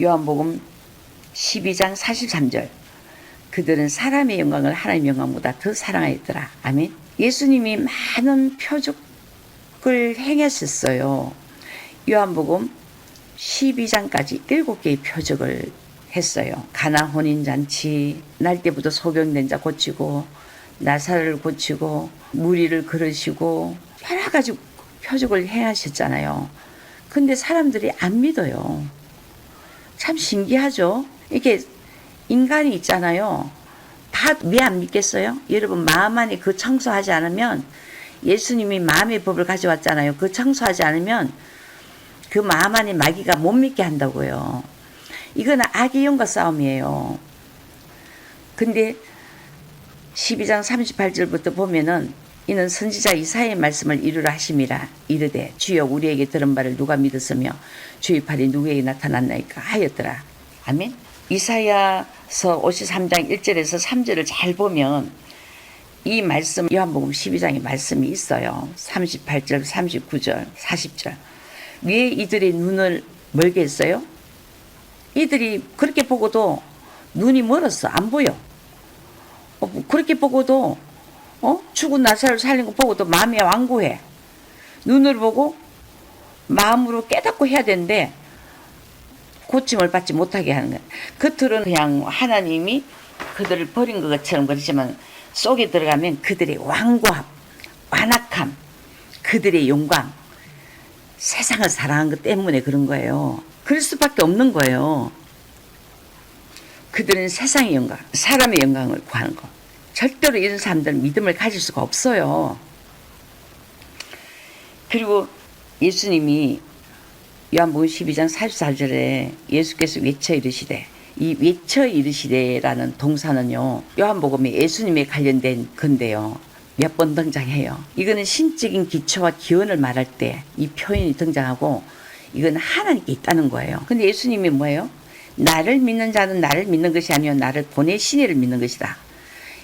요한복음 12장 43절. 그들은 사람의 영광을 하나님의 영광보다 더 사랑하였더라. 아멘. 예수님이 많은 표적을 행하셨어요. 요한복음 12장까지 7개의 표적을 했어요. 가나 혼인 잔치, 날때부터 소경된 자 고치고 나사를 고치고 무리를 걸으시고 여러 가지 표적을 행하셨잖아요. 근데 사람들이 안 믿어요. 참 신기하죠? 이게 인간이 있잖아요. 다 왜 안 믿겠어요? 여러분 마음 안에 그 청소하지 않으면 예수님이 마음의 법을 가져왔잖아요. 그 청소하지 않으면 그 마음 안에 마귀가 못 믿게 한다고요. 이거는 악의 영과 싸움이에요. 근데 12장 38절부터 보면은 이는 선지자 이사의 말씀을 이루라 하심이라 이르되 주여 우리에게 들은 바를 누가 믿었으며 주의 팔이 누구에게 나타났나이까 하였더라. 아멘. 이사야서 53장 1절에서 3절을 잘 보면 이 말씀 요한복음 12장의 말씀이 있어요. 38절, 39절, 40절. 왜 이들의 눈을 멀게 했어요? 이들이 그렇게 보고도 눈이 멀었어. 안 보여. 어, 뭐 그렇게 보고도 어? 죽은 나사를 살린 거 보고도 마음이 완고해. 눈을 보고 마음으로 깨닫고 해야 되는데 고침을 받지 못하게 하는 거야. 겉으로는 그냥 하나님이 그들을 버린 것처럼 그렇지만 속에 들어가면 그들의 완고함, 완악함, 그들의 영광, 세상을 사랑한 것 때문에 그런 거예요. 그럴 수밖에 없는 거예요. 그들은 세상의 영광, 사람의 영광을 구하는 거. 절대로 이런 사람들은 믿음을 가질 수가 없어요. 그리고 예수님이 요한복음 12장 44절에 예수께서 외쳐 이르시되 이 외쳐 이르시되라는 동사는요 요한복음에 예수님에 관련된 건데요. 몇 번 등장해요. 이거는 신적인 기초와 기원을 말할 때 이 표현이 등장하고 이건 하나님께 있다는 거예요. 근데 예수님이 뭐예요? 나를 믿는 자는 나를 믿는 것이 아니요 나를 보내신 이를 믿는 것이다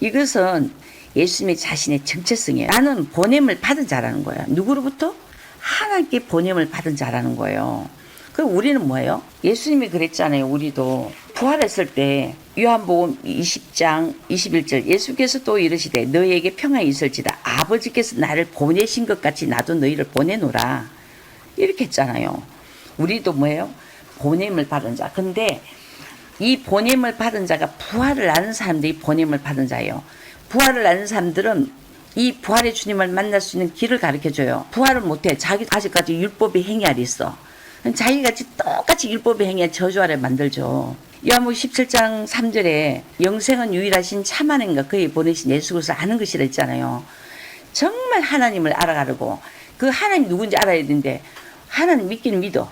이것은 예수님의 자신의 정체성이에요 나는 보냄을 받은 자라는 거예요 누구로부터 하나님께 보냄을 받은 자라는 거예요. 그 우리는 뭐예요? 예수님이 그랬잖아요. 우리도 부활했을 때 요한복음 20장 21절 예수께서 또 이르시되 너희에게 평안이 있을지다 아버지께서 나를 보내신 것 같이 나도 너희를 보내노라 이렇게 했잖아요. 우리도 뭐예요? 보냄을 받은 자. 근데 이 보냄을 받은 자가 부활을 아는 사람들이 보냄을 받은 자예요. 부활을 아는 사람들은 이 부활의 주님을 만날 수 있는 길을 가르쳐 줘요. 부활을 못해. 자기 아직까지 율법의 행위 아래 있어. 자기같이 똑같이 율법의 행위에 저주 아래 만들죠. 요한복 17장 3절에 영생은 유일하신 참하는가 그의 보내신 예수 그리스도 아는 것이라 했잖아요. 정말 하나님을 알아가려고 그 하나님 누군지 알아야 되는데 하나님 믿기는 믿어.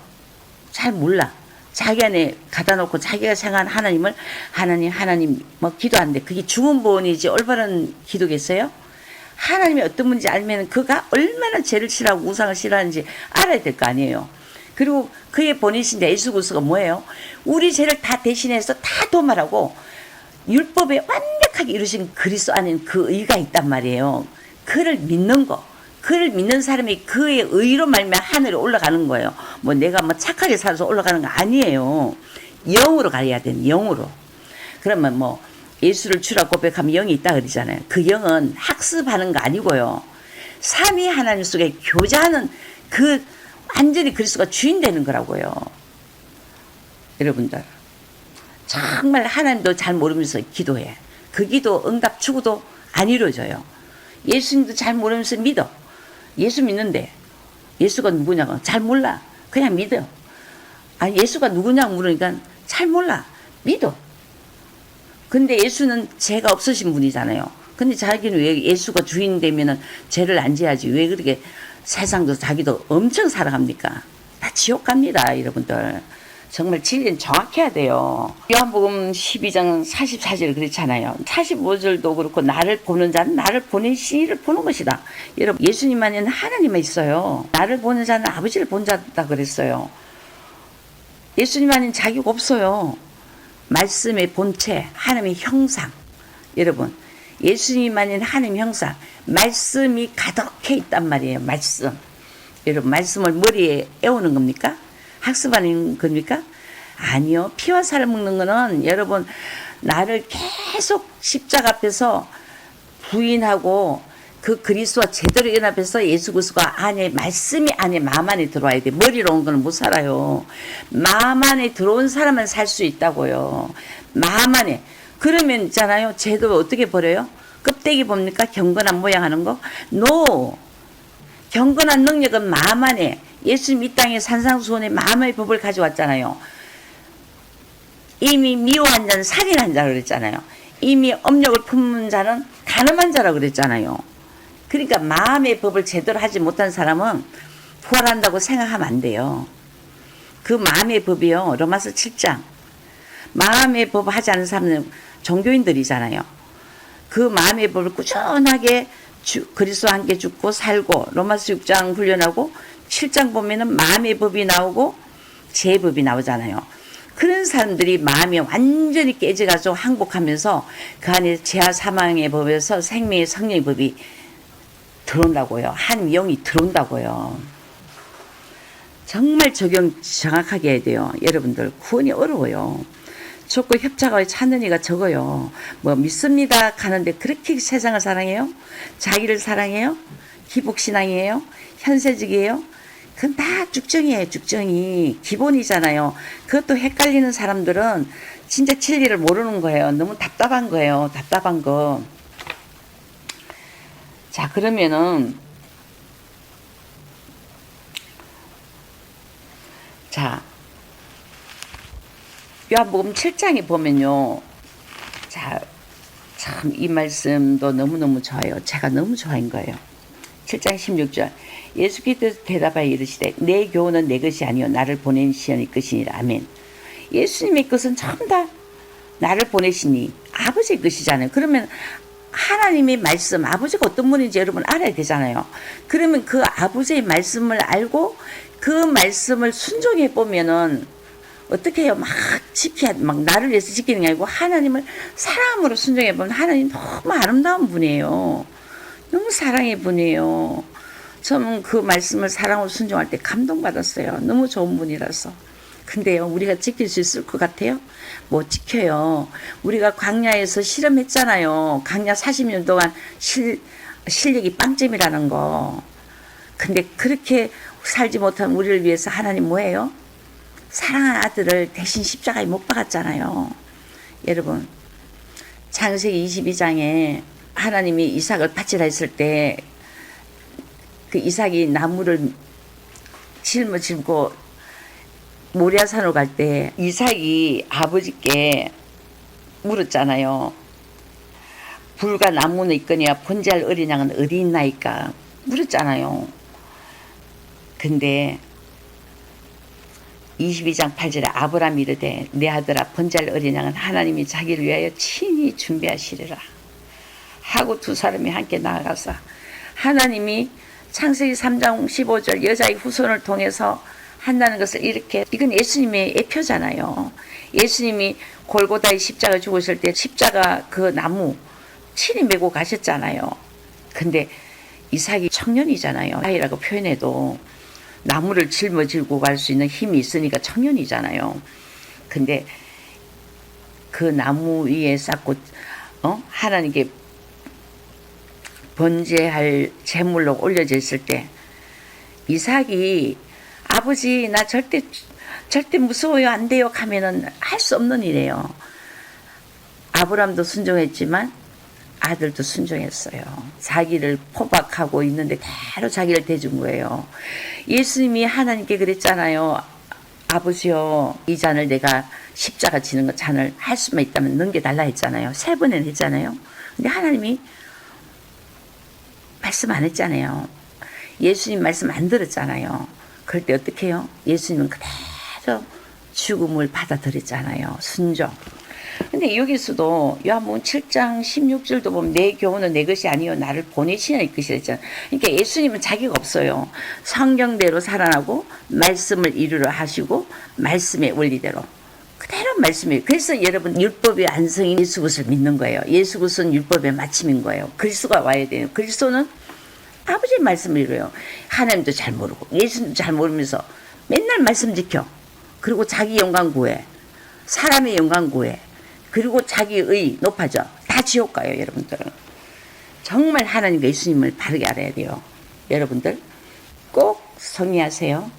잘 몰라. 자기 안에 가다 놓고 자기가 생각한 하나님을 하나님 하나님 뭐 기도하는데 그게 주문본이지 올바른 기도겠어요? 하나님이 어떤 분인지 알면 그가 얼마나 죄를 싫어하고 우상을 싫어하는지 알아야 될 거 아니에요. 그리고 그의 보내신 예수 그리스도가 뭐예요? 우리 죄를 다 대신해서 다 도말하고 율법에 완벽하게 이루신 그리스도 안에 그 의가 있단 말이에요. 그를 믿는 거. 그를 믿는 사람이 그의 의로 말면 하늘에 올라가는 거예요. 뭐 내가 뭐 착하게 살아서 올라가는 거 아니에요. 영으로 가야 되는 영으로. 그러면 뭐 예수를 주라 고백하면 영이 있다 그러잖아요. 그 영은 학습하는 거 아니고요. 삼위 하나님 속에 교제하는 그 완전히 그리스도가 주인 되는 거라고요. 여러분들 정말 하나님도 잘 모르면서 기도해. 그 기도 응답 추구도 안 이루어져요. 예수님도 잘 모르면서 믿어. 예수 믿는데 예수가 누구냐고 잘 몰라. 그냥 믿어. 아 예수가 누구냐고 물으니까 잘 몰라. 믿어. 근데 예수는 죄가 없으신 분이잖아요. 근데 자기는 왜 예수가 주인 되면은 죄를 안 지야지 왜 그렇게 세상도 자기도 엄청 사랑합니까? 다 지옥 갑니다, 여러분들. 정말 진리는 정확해야 돼요. 요한복음 12장 44절 그렇잖아요. 45절도 그렇고 나를 보는 자는 나를 보내신 이를 보는 것이다. 여러분 예수님만은 하나님만 있어요. 나를 보는 자는 아버지를 본 자다 그랬어요. 예수님만은 자기가 없어요. 말씀의 본체, 하나님의 형상. 여러분, 예수님만인 하나님 형상, 말씀이 가득해 있단 말이에요. 말씀. 여러분, 말씀을 머리에 애우는 겁니까? 학습하는 겁니까? 아니요. 피와 살을 먹는 거는 여러분 나를 계속 십자가 앞에서 부인하고 그 그리스도와 제대로 연합해서 예수 그리스도가 안에 말씀이 안에 마음 안에 들어와야 돼. 머리로 온 거는 못 살아요. 마음 안에 들어온 사람은 살 수 있다고요. 마음 안에. 그러면 있잖아요. 제도 어떻게 버려요? 껍데기 봅니까? 경건한 모양 하는 거? 노. 경건한 능력은 마음 안에 예수님 이 땅에 산상수훈의 마음의 법을 가져왔잖아요. 이미 미워한 자는 살인한 자라 그랬잖아요. 이미 업력을 품은 자는 가늠한 자라 그랬잖아요. 그러니까 마음의 법을 제대로 하지 못한 사람은 부활한다고 생각하면 안 돼요. 그 마음의 법이요. 로마서 7장. 마음의 법 하지 않는 사람은 종교인들이잖아요. 그 마음의 법을 꾸준하게 주, 그리스도와 함께 죽고 살고 로마서 6장 훈련하고 7장 보면은 마음의 법이 나오고 제 법이 나오잖아요. 그런 사람들이 마음이 완전히 깨져가지고 항복하면서 그 안에 죄와 사망의 법에서 생명의 성령의 법이 들어온다고요. 한 영이 들어온다고요. 정말 적용 정확하게 해야 돼요. 여러분들 구원이 어려워요. 좋고 협착하고 찾는 이가 적어요. 뭐 믿습니다 가는데 그렇게 세상을 사랑해요? 자기를 사랑해요? 기복신앙이에요? 현세직이에요? 그건 다 쭉정이에요, 쭉정이. 기본이잖아요. 그것도 헷갈리는 사람들은 진짜 진리를 모르는 거예요. 너무 답답한 거예요. 답답한 거. 자, 그러면은, 자, 요한복음 7장에 보면요. 자, 참 이 말씀도 너무너무 좋아요. 제가 너무 좋아한 거예요. 7장 16절. 예수께서 대답하여 이르시되 내 교훈은 내 것이 아니요 나를 보낸 시연의 것이니라. 아멘. 예수님의 것은 전부 다 나를 보내시니 아버지의 것이잖아요. 그러면 하나님의 말씀, 아버지가 어떤 분인지 여러분 알아야 되잖아요. 그러면 그 아버지의 말씀을 알고 그 말씀을 순종해 보면은 어떻게 해요? 막 지켜야, 막 나를 위해서 지키는 게 아니고 하나님을 사랑으로 순종해 보면 하나님 너무 아름다운 분이에요. 너무 사랑의 분이에요. 저는 그 말씀을 사랑으로 순종할 때 감동받았어요. 너무 좋은 분이라서. 근데요, 우리가 지킬 수 있을 것 같아요? 못 지켜요. 우리가 광야에서 실험했잖아요. 광야 40년 동안 실, 실력이 빵점이라는 거. 근데 그렇게 살지 못한 우리를 위해서 하나님 뭐예요? 사랑하는 아들을 대신 십자가에 못 박았잖아요. 여러분, 창세기 22장에 하나님이 이삭을 바치라 했을 때 그 이삭이 나무를 짊어지고 모리아산으로 갈 때 이삭이 아버지께 물었잖아요. 불과 나무는 있거니와 본잘 어린 양은 어디 있나이까 물었잖아요. 근데 22장 8절에 아브라함이 이르되 내 아들아 번잘 어린 양은 하나님이 자기를 위하여 친히 준비하시리라 하고 두 사람이 함께 나아가서 하나님이 창세기 3장 15절 여자의 후손을 통해서 한다는 것을 이렇게 이건 예수님의 예표잖아요. 예수님이 골고다의 십자가 죽으실 때 십자가 그 나무 친히 메고 가셨잖아요. 근데 이삭이 청년이잖아요. 아이라고 표현해도 나무를 짊어지고 갈 수 있는 힘이 있으니까 청년이잖아요. 근데 그 나무 위에 쌓고 어? 하나님께 번제할 제물로 올려져 있을 때 이삭이 아버지 나 절대 절대 무서워요 안 돼요 하면은 할 수 없는 일이에요. 아브람도 순종했지만 아들도 순종했어요. 자기를 포박하고 있는데 대로 자기를 대준 거예요. 예수님이 하나님께 그랬잖아요. 아버지요, 이 잔을 내가 십자가 지는 것 잔을 할 수만 있다면 넘겨달라 했잖아요. 세 번은 했잖아요. 근데 하나님이 말씀 안 했잖아요. 예수님 말씀 안 들었잖아요. 그럴 때 어떻게 해요? 예수님은 그대로 죽음을 받아들였잖아요. 순종. 근데 여기서도 요한복음 7장 16절도 보면 내 교훈은 내 것이 아니요 나를 보내시는 것이라 했잖아요. 그러니까 예수님은 자기가 없어요. 성경대로 살아나고 말씀을 이루려 하시고 말씀의 원리대로 그대로 말씀이에요. 그래서 여러분 율법의 안성인 예수 그리스도를 믿는 거예요. 예수 그리스도는 율법의 마침인 거예요. 그리스도가 와야 돼요. 그리스도는 아버지의 말씀을 이루어요. 하나님도 잘 모르고 예수님도 잘 모르면서 맨날 말씀 지켜. 그리고 자기 영광 구해. 사람의 영광 구해. 그리고 자기의 높아져. 다 지옥 가요, 여러분들은. 정말 하나님과 예수님을 바르게 알아야 돼요. 여러분들 꼭 성의하세요.